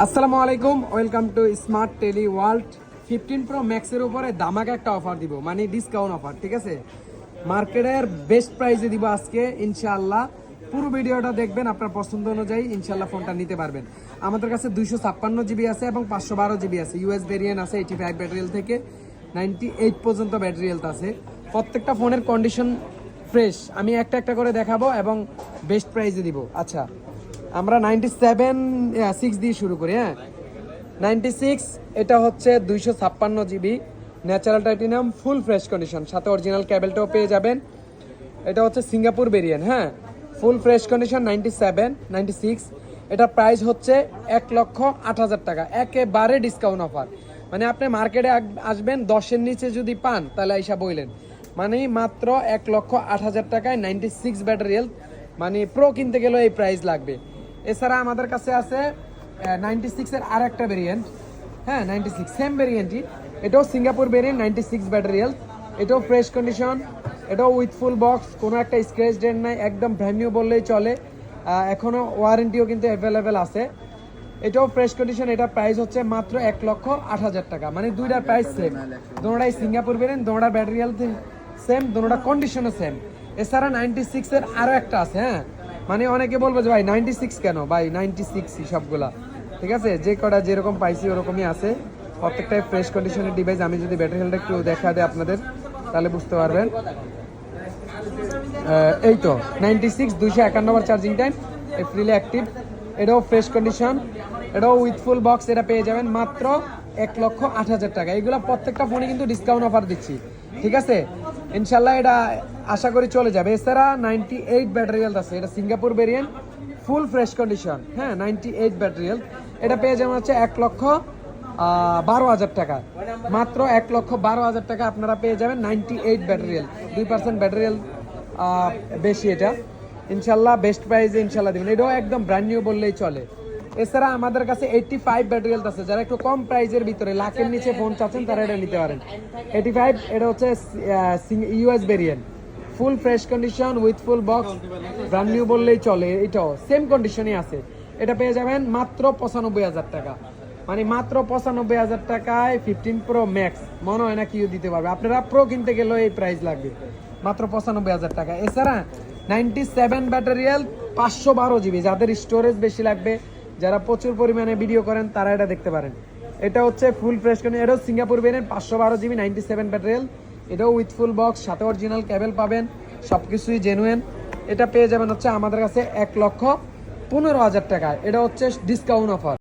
আসসালামু আলাইকুম, welcome to smart tele world. Fifteen pro ম্যাক্সের উপরে দামাকে একটা অফার দিব মানে ডিসকাউন্ট অফার ঠিক আছে? মার্কেটের বেস্ট প্রাইসে দিব আজকে, ইনশাআল্লাহ। পুরো ভিডিওটা দেখবেন, আপনার পছন্দ অনুযায়ী ইনশাল্লাহ ফোনটা নিতে পারবেন। আমাদের কাছে দুইশো ছাপ্পান্ন জিবি আছে এবং পাঁচশো বারো জিবি আছে। ইউএস ভেরিয়েন্ট আছে এইটি ফাইভ ব্যাটারিয়াল থেকে নাইনটি এইট পর্যন্ত ব্যাটারি হেলথ আছে। প্রত্যেকটা ফোনের কন্ডিশন ফ্রেশ আমি একটা একটা করে দেখাবো এবং বেস্ট প্রাইসে দিব। আচ্ছা আমরা নাইনটি সেভেন সিক্স দিয়ে শুরু করি হ্যাঁ? নাইনটি সিক্স এটা হচ্ছে দুইশো ছাপ্পান্ন GB natural titanium full fresh condition সাথে অরিজিনাল ক্যাবেলটাও পেয়ে যাবেন। এটা হচ্ছে সিঙ্গাপুর ভেরিয়েন্ট হ্যাঁ? Full fresh condition ninety seven ninety six এটা প্রাইস হচ্ছে এক লক্ষ আট হাজার টাকা। একেবারে ডিসকাউন্ট অফার মানে আপনি মার্কেটে আসবেন, দশের নিচে যদি পান, তাহলে এইসব বইলেন। মানে মাত্র এক লক্ষ আট হাজার টাকায় নাইনটি সিক্স ব্যাটারি হেলথ মানে প্রো কিনতে গেলেও এই প্রাইস লাগবে। এছাড়া আমাদের কাছে আছে নাইনটি সিক্সের আর একটা ভেরিয়েন্ট হ্যাঁ নাইনটি সিক্স সেম ভেরিয়েন্টই এটাও Singapore variant ninety six battery health এটাও ফ্রেশ কন্ডিশন এটাও উইথ ফুল বক্স কোনো একটা স্ক্র্যাচ ডেন্ট নাই, একদম ব্র্যান্ড নিউ বললেই চলে। এখনও ওয়ারেন্টিও কিন্তু অ্যাভেলেবেল আছে। এটাও ফ্রেশ কন্ডিশন এটা প্রাইস হচ্ছে মাত্র এক লক্ষ আট হাজার টাকা। মানে দুইটার প্রাইস সেম দোনোটাই সিঙ্গাপুর ভেরিয়েন্ট দোনোটা ব্যাটারি হেলথ সেম দোনোটা কন্ডিশনও সেম এছাড়া নাইনটি সিক্সের আরও একটা আছে হ্যাঁ। মানে অনেকে বলব যে ভাই নাইনটি সিক্স কেন? ভাই নাইনটি সিক্সই সবগুলা। ঠিক আছে? যে কটা যেরকম পাইছি ওরকমই আছে। প্রত্যেকটাই ফ্রেশ কন্ডিশনের ডিভাইস আমি যদি ব্যাটারি হেলথ একটু দেখা দেয় আপনাদের, তাহলে বুঝতে পারবেন। এই তো নাইনটি সিক্স দুইশো একান্ন বার চার্জিং টাইম এপ্রিলে অ্যাক্টিভ এটাও ফ্রেশ কন্ডিশন এটাও উইথ ফুল বক্স এটা পেয়ে যাবেন মাত্র এক লক্ষ আট হাজার টাকা। এইগুলো প্রত্যেকটা ফোনে কিন্তু ডিসকাউন্ট অফার দিচ্ছি। ঠিক আছে? ইনশাল্লাহ এটা আশা করি চলে যাবে। এছাড়া নাইনটি এইট ব্যাটারি হেলথ আছে। এটা Singapore variant full fresh condition হ্যাঁ নাইনটি এইট ব্যাটারি হেলথ এটা পেয়ে যাবেন হচ্ছে এক লক্ষ বারো হাজার টাকা। মাত্র এক লক্ষ বারো হাজার টাকা আপনারা পেয়ে যাবেন নাইনটি এইট ব্যাটারি হেলথ দুই পার্সেন্ট ব্যাটারি হেলথ বেশি এটা। ইনশাল্লাহ বেস্ট প্রাইসে ইনশাল্লাহ দেবেন। এটাও একদম ব্র্যান্ড নিউ বললেই চলে। এছাড়া আমাদের কাছে এইটটি ফাইভ ব্যাটারি হেলথ আছে। যারা একটু কম প্রাইজের ভিতরে, লাখের নিচে ফোন চাচ্ছেন, তারা এটা নিতে পারেন। এইটি ফাইভ এটা হচ্ছে US variant full fresh condition with full box brand new বললেই চলে, এটাও। সেম কন্ডিশনই আছে। এটা পেয়ে যাবেন মাত্র পঁচানব্বই হাজার টাকা। মানে মাত্র পঁচানব্বই হাজার টাকায় ফিফটিন প্রো ম্যাক্স মনে হয় না কেউ দিতে পারবে। আপনারা প্রো কিনতে গেলেও এই প্রাইস লাগবে। মাত্র পঁচানব্বই হাজার টাকা। এছাড়া নাইনটি সেভেন ব্যাটারিয়াল পাঁচশো বারো জিবি যাদের স্টোরেজ বেশি লাগবে যারা প্রচুর পরিমাণে ভিডিও করেন, তারা এটা দেখতে পারেন। এটা হচ্ছে ফুল ফ্রেশ কেন এটাও সিঙ্গাপুর বেরেন পাঁচশো বারো জিবি নাইনটি সেভেন ব্যাটারিয়াল এটাও উইথ ফুল বক্স সাথে অরিজিনাল ক্যাবেল পাবেন সব কিছুই জেনুয়েন এটা পেয়ে যাবেন হচ্ছে আমাদের কাছে এক লক্ষ পনেরো হাজার টাকা। এটা হচ্ছে ডিসকাউন্ট অফার